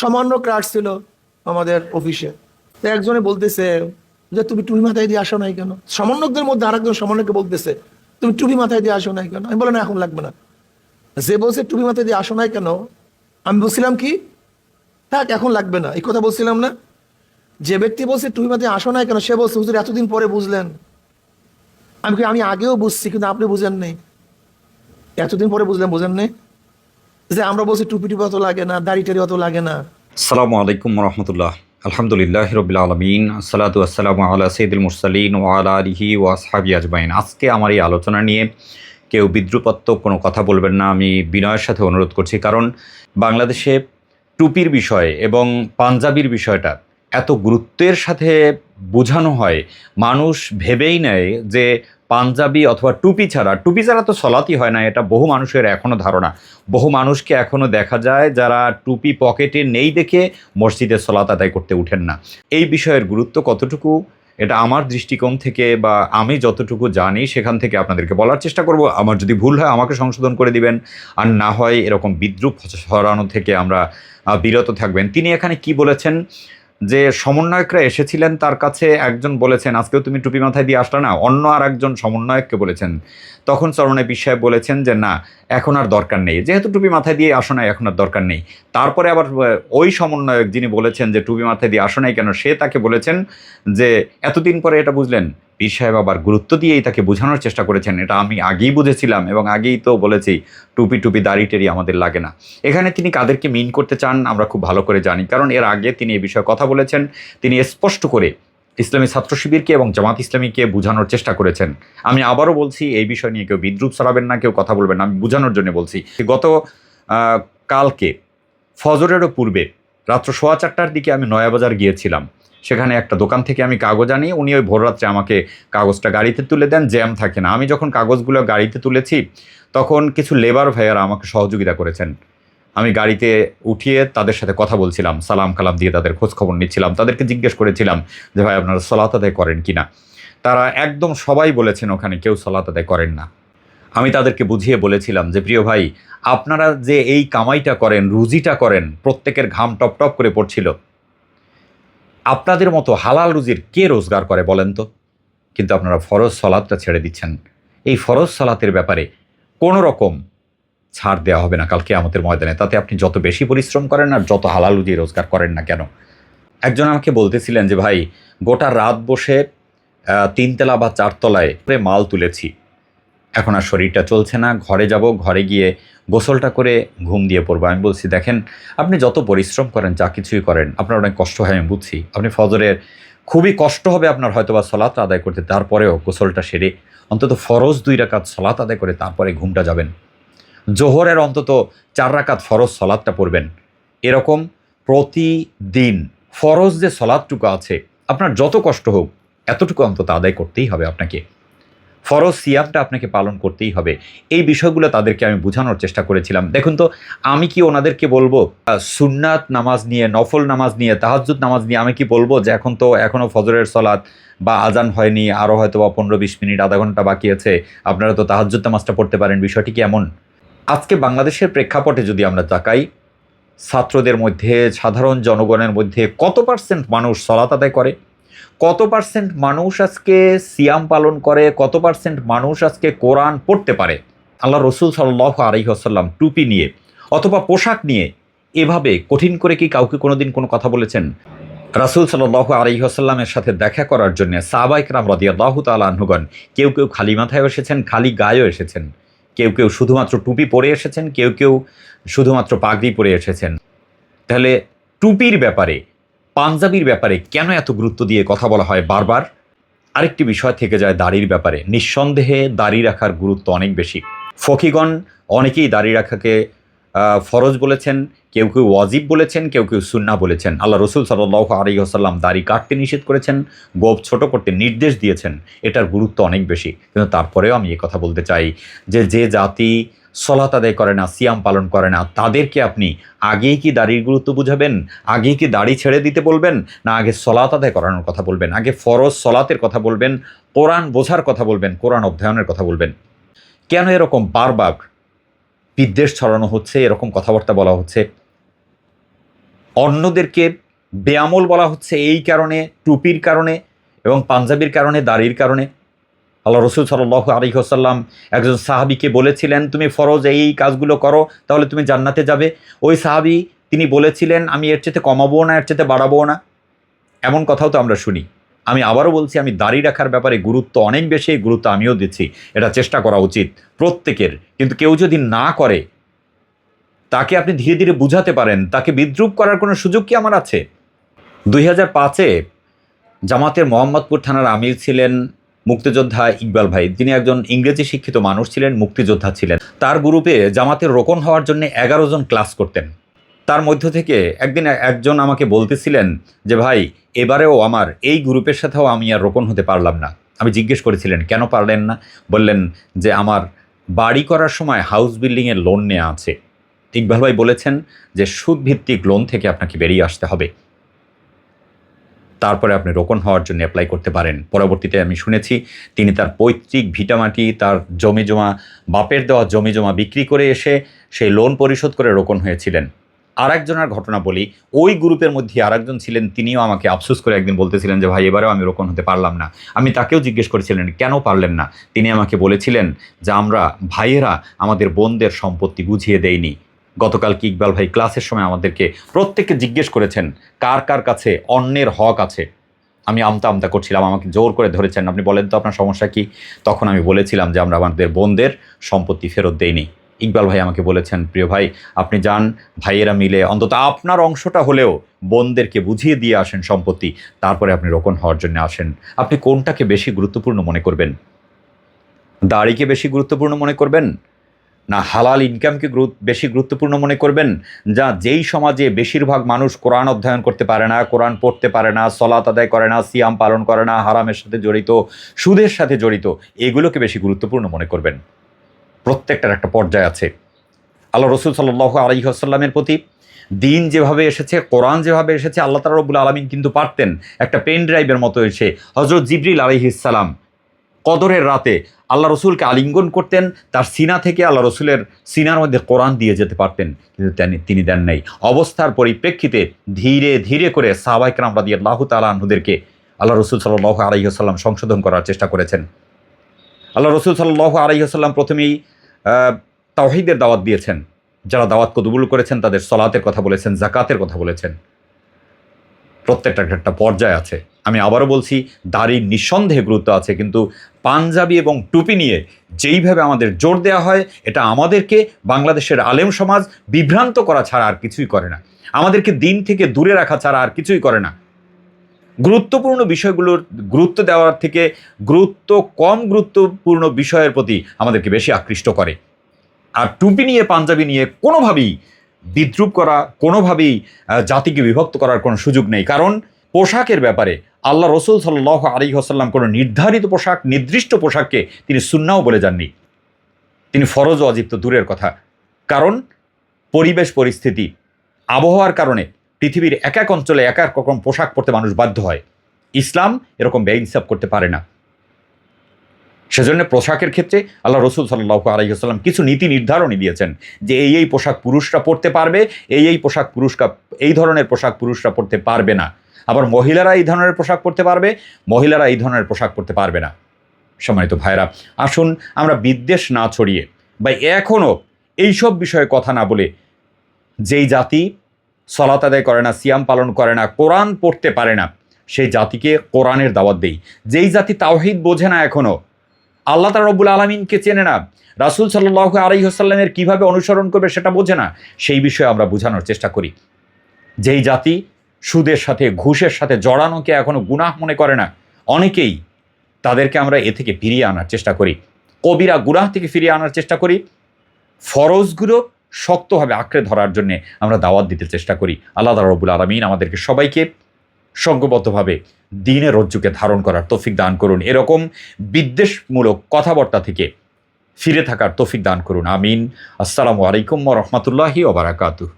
সামান্য ক্রাশ ছিল আমাদের অফিসে তো একজনে বলতেছে যে, তুমি টুপি মাথায় দিয়ে আসো নাই কেন? সমন্বয়কদের মধ্যে আরেকজন সমন্বয়কে বলতেছে, তুমি টুপি মাথায় দিয়ে আসো নাই কেন? আমি বলে, না, এখন লাগবে না। যে বলছে, টুপি মাথায় দিয়ে আসো নাই কেন? আমি বলছিলাম কি, থাক, এখন লাগবে না। এই কথা বলছিলাম না। যে ব্যক্তি বলছে, টুপি মাথায় আসো নাই কেন? সে বলছে, হুজুর, এতদিন পরে বুঝলেন। আমি আমি আগেও বুঝছি, কিন্তু আপনি বুঝেন নেই। এতদিন পরে বুঝলেন, বুঝেন নেই? যে আমরা বলছি টুপি টুপি অত লাগে না, দাড়ি টাড়ি অত লাগে না। আসসালামু আলাইকুম রহমতুল্লাহ। আলহামদুলিল্লাহ রবিল আলমিন, আসসালাতু আসসালামু আল্লাহ সঈদুল মুরসালিন ও আলা আলিহি ও আসহাবি আজমাইন। আজকে আমার এই আলোচনা নিয়ে কেউ বিদ্রুপাত্মক কোনো কথা বলবেন না, আমি বিনয়ের সাথে অনুরোধ করছি, কারণ বাংলাদেশে টুপির বিষয় এবং পাঞ্জাবির বিষয়টা এত গুরুত্বের সাথে বোঝানো হয়, মানুষ ভেবেই নেয় যে পাঞ্জাবি অথবা টুপি ছাড়া। টুপি ছাড়া তো সলাতই হয় না, এটা বহু মানুষের এখনও ধারণা। বহু মানুষকে এখনও দেখা যায় যারা টুপি পকেটে নেই দেখে মসজিদে সলাত আদায় করতে উঠেন না। এই বিষয়ের গুরুত্ব কতটুকু? এটা আমার দৃষ্টিকোণ থেকে বা আমি যতটুকু জানি সেখান থেকে আপনাদেরকে বলার চেষ্টা করব। আমার যদি ভুল হয়, আমাকে সংশোধন করে দিবেন। আর না হয় এরকম বিদ্রুপ ছড়ানো থেকে আমরা বিরত থাকবেন। তিনি এখানে কি বলেছেন? যে সমন্বয়করা এসেছিলেন তার কাছে একজন বলেছেন, আজকেও তুমি টুপি মাথায় দিয়ে আসলা না। অন্য আর একজন সমন্বয়ককে বলেছেন। তখন চরণে বিশ্বায় বলেছেন যে, না এখন আর দরকার নেই। যেহেতু টুপি মাথায় দিয়ে আসো নাই, এখন আর দরকার নেই। তারপরে আবার ওই সমন্বয়ক যিনি বলেছেন যে টুপি মাথায় দিয়ে আসো নাই কেন, সে তাকে বলেছেন যে এতদিন পরে এটা বুঝলেন, পীর সাহেব আবার গুরুত্ব দিয়েই তাকে বোঝানোর চেষ্টা করেছেন। এটা আমি আগেই বুঝেছিলাম এবং আগেই তো বলেছি, টুপি টুপি, দাড়ি টেরি আমাদের লাগে না। এখানে তিনি কাদেরকে মিন করতে চান, আমরা খুব ভালো করে জানি। কারণ এর আগে তিনি এ বিষয়ে কথা বলেছেন, তিনি স্পষ্ট করে ইসলামী ছাত্র শিবিরকে এবং জামাত ইসলামীকে বোঝানোর চেষ্টা করেছেন। আমি আবারও বলছি, এই বিষয় নিয়ে কেউ বিদ্রুপ ছড়াবেন না, কেউ কথা বলবেন না। আমি বোঝানোর জন্য বলছি, গত কালকে, ফজরেরও পূর্বে, রাত্র সোয়া চারটার দিকে আমি নয়াবাজার গিয়েছিলাম। সেখানে একটা দোকান থেকে আমি কাগজ আনি, উনি ওই ভোররাত্রে আমাকে কাগজটা গাড়িতে তুলে দেন, জ্যাম থাকে না। আমি যখন কাগজগুলো গাড়িতে তুলেছি, তখন কিছু লেবার ভাইয়ারা আমাকে সহযোগিতা করেছেন। আমি গাড়িতে উঠিয়ে তাদের সাথে কথা বলছিলাম, সালাম কালাম দিয়ে তাদের খোঁজ খবর নিচ্ছিলাম, তাদেরকে জিজ্ঞেস করেছিলাম যে, ভাই, আপনারা সলাত আদায় করেন কি না তারা একদম সবাই বলেছেন ওখানে কেউ সলাত আদায় করেন না। আমি তাদেরকে বুঝিয়ে বলেছিলাম যে, প্রিয় ভাই, আপনারা যে এই কামাইটা করেন, রুজিটা করেন, প্রত্যেকের ঘাম টপ টপ করে পড়ছিল। আপনাদের মতো হালাল রুজির কে রোজগার করে বলেন তো? কিন্তু আপনারা ফরজ সলাদটা ছেড়ে দিচ্ছেন। এই ফরজ সলাতের ব্যাপারে কোনো রকম ছাড় দেওয়া হবে না কালকে আমাদের ময়দানে। তাতে আপনি যত বেশি পরিশ্রম করেন আর যত হালাল রুজি রোজগার করেন না কেন? একজন আমাকে বলতেছিলেন যে, ভাই, গোটা রাত বসে তিনতলা বা চারতলায় মাল তুলেছি। এখন আর শরীরটা চলছে না, ঘরে যাব, ঘরে গিয়ে গোসলটা করে ঘুম দিয়ে পড়ব। আমি বলছি, দেখেন, আপনি যত পরিশ্রম করেন, যা কিছুই করেন, আপনার অনেক কষ্ট হয়, আমি বুঝছি। আপনি ফজরের খুবই কষ্ট হবে আপনার হয়তো বা সলাত আদায় করতে, তারপরেও গোসলটা সেরে অন্তত ফরজ দুই রাকাত সলাত আদায় করে তারপরে ঘুমটা যাবেন। জোহরের অন্তত চার রাকাত ফরজ সলাদটা পড়বেন। এরকম প্রতিদিন ফরজ যে সলাদটুকু আছে, আপনার যত কষ্ট হোক, এতটুকু অন্তত আদায় করতেই হবে আপনাকে। ফরজ সিয়ামটা আপনাকে পালন করতেই হবে। এই বিষয়গুলো তাদেরকে আমি বোঝানোর চেষ্টা করেছিলাম। দেখুন তো, আমি কি ওনাদেরকে বলব সুন্নাত নামাজ নিয়ে, নফল নামাজ নিয়ে, তাহাজ্জুদ নামাজ নিয়ে আমি কি বলব যে এখন তো এখনও ফজরের সলাদ বা আজান হয়নি আরও হয়তো বা পনেরো বিশ মিনিট, আধা ঘণ্টা বাকি আছে, আপনারা তো তাহাজ্জুদ নামাজটা পড়তে পারেন, বিষয়টি কি এমন? আজকে বাংলাদেশের প্রেক্ষাপটে যদি আমরা তাকাই, ছাত্রদের মধ্যে, সাধারণ জনগণের মধ্যে কত পার্সেন্ট মানুষ সলাত আদায় করে? কত পার্সেন্ট মানুষ আজকে সিয়াম পালন করে? কত পার্সেন্ট মানুষ আজকে কোরআন পড়তে পারে? আল্লাহ রসুল সাল্লাহ আলহিহাসাল্লাম টুপি নিয়ে অথবা পোশাক নিয়ে এভাবে কঠিন করে কি কাউকে কোনোদিন কোনো কথা বলেছেন? রাসুল সাল্লাহ আলহিহাসাল্লামের সাথে দেখা করার জন্য সাহবাইকরাম রদিয়াল্লাহ তালাহুগণ কেউ কেউ খালি মাথায় এসেছেন, খালি গায়েও এসেছেন। কেউ কেউ শুধুমাত্র টুপি পরে এসেছেন, কেউ কেউ শুধুমাত্র পাগড়ি পরে এসেছেন। তাহলে টুপির ব্যাপারে, পাঞ্জাবির ব্যাপারে কেন এত গুরুত্ব দিয়ে কথা বলা হয় বারবার? আরেকটি বিষয় থেকে যায় দাড়ির ব্যাপারে। নিঃসন্দেহে দাড়ি রাখার গুরুত্ব অনেক বেশি। ফকিগণ অনেকেই দাড়ি রাখাকে ফরজ বলেছেন, কেউ কেউ ওয়াজিব বলেছেন, কেউ কেউ সুন্না বলেছেন। আল্লাহ রসুল সাল্লাহ আলী আসাল্লাম দাড়ি কাটতে নিষেধ করেছেন, গোপ ছোট করতে নির্দেশ দিয়েছেন। এটার গুরুত্ব অনেক বেশি। কিন্তু তারপরেও আমি এ কথা বলতে চাই যে যে জাতি সলাত আদায় করে না, সিয়াম পালন করে না, তাদেরকে আপনি আগেই কি দাড়ির গুরুত্ব বুঝাবেন? আগেই কি দাড়ি ছেড়ে দিতে বলবেন? না আগে সলাত আদায় করানোর কথা বলবেন? আগে ফরজ সলাতের কথা বলবেন, কোরআন বোঝার কথা বলবেন, কোরআন অধ্যয়নের কথা বলবেন? কেন এরকম বারবার বিদ্বেষ ছড়ানো হচ্ছে, এরকম কথাবার্তা বলা হচ্ছে। অন্যদেরকে বেয়ামল বলা হচ্ছে এই কারণে, টুপির কারণে এবং পাঞ্জাবির কারণে, দাড়ির কারণে। আল্লাহ রসুল সাল্লাহ আলিহাসাল্লাম একজন সাহাবিকে বলেছিলেন, তুমি ফরজ এই কাজগুলো করো, তাহলে তুমি জান্নাতে যাবে। ওই সাহাবি, তিনি বলেছিলেন, আমি এর চেতে কমাবো না, এর চেতে বাড়াবো না। এমন কথাও তো আমরা শুনি। আমি আবারও বলছি, আমি দাড়ি রাখার ব্যাপারে গুরুত্ব অনেক বেশি গুরুত্ব আমিও দিচ্ছি। এটা চেষ্টা করা উচিত প্রত্যেকের। কিন্তু কেউ যদি না করে, তাকে আপনি ধীরে ধীরে বুঝাতে পারেন, তাকে বিদ্রুপ করার কোনো সুযোগ কি আমার আছে? দুই হাজার পাঁচে জামাতের মোহাম্মদপুর থানার আমির ছিলেন মুক্তিযোদ্ধা ইকবাল ভাই। তিনি একজন ইংরেজি শিক্ষিত মানুষ ছিলেন, মুক্তিযোদ্ধা ছিলেন। তার গ্রুপে জামাতের রোকন হওয়ার জন্য এগারো জন ক্লাস করতেন। তার মধ্য থেকে একদিন একজন আমাকে বলতেছিলেন যে, ভাই, এবারেও আমার এই গ্রুপের সাথেও আমি আর রোপণ হতে পারলাম না। আমি জিজ্ঞেস করেছিলেন, কেন পারলেন না? বললেন যে, আমার বাড়ি করার সময় হাউস বিল্ডিংয়ের লোন নেওয়া আছে। ইকবাল ভাই বলেছেন যে, সুদভিত্তিক লোন থেকে আপনাকে বেরিয়ে আসতে হবে। তারপরে আপনি রোপণ হওয়ার জন্য অ্যাপ্লাই করতে পারেন। পরবর্তীতে আমি শুনেছি তিনি তার পৈতৃক ভিটামাটি তার জমি জমা, বাপের দেওয়া জমি জমা বিক্রি করে এসে সেই লোন পরিশোধ করে রোপণ হয়েছিলেন। আরেকজনের ঘটনা বলি। ওই গ্রুপের মধ্যে আরেকজন ছিলেন, তিনিও আমাকে আফসোস করে একদিন বলতেছিলেন যে, ভাই, এবারেও আমি রোপণ হতে পারলাম না। আমি তাকেও জিজ্ঞেস করেছিলেন, কেন পারলেন না? তিনি আমাকে বলেছিলেন যে, আমরা ভাইয়েরা আমাদের বোনদের সম্পত্তি বুঝিয়ে দেয়নি গতকাল কি ইকবাল ভাই ক্লাসের সময় আমাদেরকে প্রত্যেককে জিজ্ঞেস করেছেন, কার কার কাছে অন্যের হক আছে? আমি আমতা আমতা করছিলাম, আমাকে জোর করে ধরেছেন, আপনি বলেন তো আপনার সমস্যা কি? তখন আমি বলেছিলাম যে, আমরা আমাদের বোনদের সম্পত্তি ফেরত দেইনি। ইকবাল ভাই আমাকে বলেছেন, প্রিয় ভাই, আপনি যান, ভাইয়েরা মিলে অন্তত আপনার অংশটা হলেও বোনদেরকে বুঝিয়ে দিয়ে আসেন সম্পত্তি, তারপরে আপনি রোপণ হওয়ার জন্য আসেন। আপনি কোনটাকে বেশি গুরুত্বপূর্ণ মনে করবেন? দাড়িকে বেশি গুরুত্বপূর্ণ মনে করবেন? না, হালাল ইনকামকে গুরু- বেশি গুরুত্বপূর্ণ মনে করবেন? যা যেই সমাজে বেশিরভাগ মানুষ কোরআন অধ্যয়ন করতে পারে না, কোরআন পড়তে পারে না সলাত আদায় করে না, সিয়াম পালন করে না, হারামের সাথে জড়িত, সুদের সাথে জড়িত, এগুলোকে বেশি গুরুত্বপূর্ণ মনে করবেন। প্রত্যেকটার একটা পর্যায় আছে। আল্লাহ রসুল সাল্লাহ আলহিহাসাল্লামের প্রতি দিন যেভাবে এসেছে, কোরআন যেভাবে এসেছে, আল্লাহ তালা রবুল আলমিন কিন্তু পারতেন একটা পেন ড্রাইভের মতো এসে হজরত জিবরিল আলহিসাল্লাম কদরের রাতে আল্লাহ রসুলকে আলিঙ্গন করতেন, তার সিনা থেকে আল্লাহ রসুলের সিনার মধ্যে কোরআন দিয়ে যেতে পারতেন, কিন্তু তিনি- দেন নাই। অবস্থার পরিপ্রেক্ষিতে ধীরে ধীরে করে সাহবাইকরাম রাদি আল্লাহ তালাহুদেরকে আল্লাহ রসুল সাল্লাহ আলহিহাসাল্লাম সংশোধন করার চেষ্টা করেছেন। আল্লাহ রসুল সাল্লাহ আলহিহাসাল্লাম প্রথমেই তাওহিদের দাওয়াত দিয়েছেন। যারা দাওয়াত কবুল করেছেন, তাদের সলাতের কথা বলেছেন জাকাতের কথা বলেছেন। প্রত্যেকটা একটা একটা পর্যায় আছে। আমি আবারও বলছি, দাড়ির নিঃসন্দেহে গুরুত্ব আছে, কিন্তু পাঞ্জাবি এবং টুপি নিয়ে যেইভাবে আমাদের জোর দেওয়া হয়, এটা আমাদেরকে বাংলাদেশের আলেম সমাজ বিভ্রান্ত করা ছাড়া আর কিছুই করে না। আমাদেরকে দিন থেকে দূরে রাখা ছাড়া আর কিছুই করে না। গুরুত্বপূর্ণ বিষয়গুলোর গুরুত্ব দেওয়ার থেকে গুরুত্ব, কম গুরুত্বপূর্ণ বিষয়ের প্রতি আমাদেরকে বেশি আকৃষ্ট করে। আর টুপি নিয়ে, পাঞ্জাবি নিয়ে কোনোভাবেই বিদ্রুপ করা, কোনোভাবেই জাতিকে বিভক্ত করার কোনো সুযোগ নেই। কারণ পোশাকের ব্যাপারে আল্লাহ রসুল সাল্লাহ আলী হাসাল্লাম কোনো নির্ধারিত পোশাক, নির্দিষ্ট পোশাককে তিনি সুন্নাও বলে যাননি। তিনি ফরজ অজিপ্ত দূরের কথা। কারণ পরিবেশ, পরিস্থিতি, আবহাওয়ার কারণে পৃথিবীর এক এক অঞ্চলে এক এক রকম পোশাক পরতে মানুষ বাধ্য হয়। ইসলাম এরকম বেইনসাফ করতে পারে না। সেজন্য পোশাকের ক্ষেত্রে আল্লাহ রসুল সাল্লাহ আলাইসাল্লাম কিছু নীতি নির্ধারণই দিয়েছেন যে এই এই পোশাক পুরুষরা পরতে পারবে, এই এই পোশাক পুরুষরা, এই ধরনের পোশাক পুরুষরা পরতে পারবে না। আবার মহিলারা এই ধরনের পোশাক পরতে পারবে, মহিলারা এই ধরনের পোশাক পরতে পারবে না। সম্মানিত ভাইরা আসুন আমরা বিদ্বেষ না ছড়িয়ে বা এখনও এইসব বিষয়ে কথা না বলে যেই জাতি সলাত আদায় করে না, সিয়াম পালন করে না, কোরআন পড়তে পারে না, সেই জাতিকে কোরআনের দাওয়াত দেই। যেই জাতি তাওহিদ বোঝে না এখনও আল্লাহ তালা রব্বুল আলমিনকে চেনে না, রাসুল সাল্লাহ আলহিহাসাল্লামের কীভাবে অনুসরণ করবে সেটা বোঝে না, সেই বিষয়ে আমরা বোঝানোর চেষ্টা করি। যেই জাতি সুদের সাথে, ঘুষের সাথে জড়ানোকে এখনও গুনাহ মনে করে না, অনেকেই তাদেরকে আমরা এ থেকে ফিরিয়ে আনার চেষ্টা করি। কবিরা গুনাহ থেকে ফিরিয়ে আনার চেষ্টা করি। ফরজগুলো শক্তভাবে আঁকড়ে ধরার জন্য আমরা দাওয়াত দিতে চেষ্টা করি। আল্লাহ রবুল আলমিন আমাদেরকে সবাইকে সঙ্গবদ্ধভাবে দিনের রজ্জুকে ধারণ করার তৌফিক দান করুন। এরকম বিদ্বেষমূলক কথাবার্তা থেকে ফিরে থাকার তৌফিক দান করুন। আমিন। আসসালামু আলাইকুম রহমতুল্লাহি ওবরাকাতুহ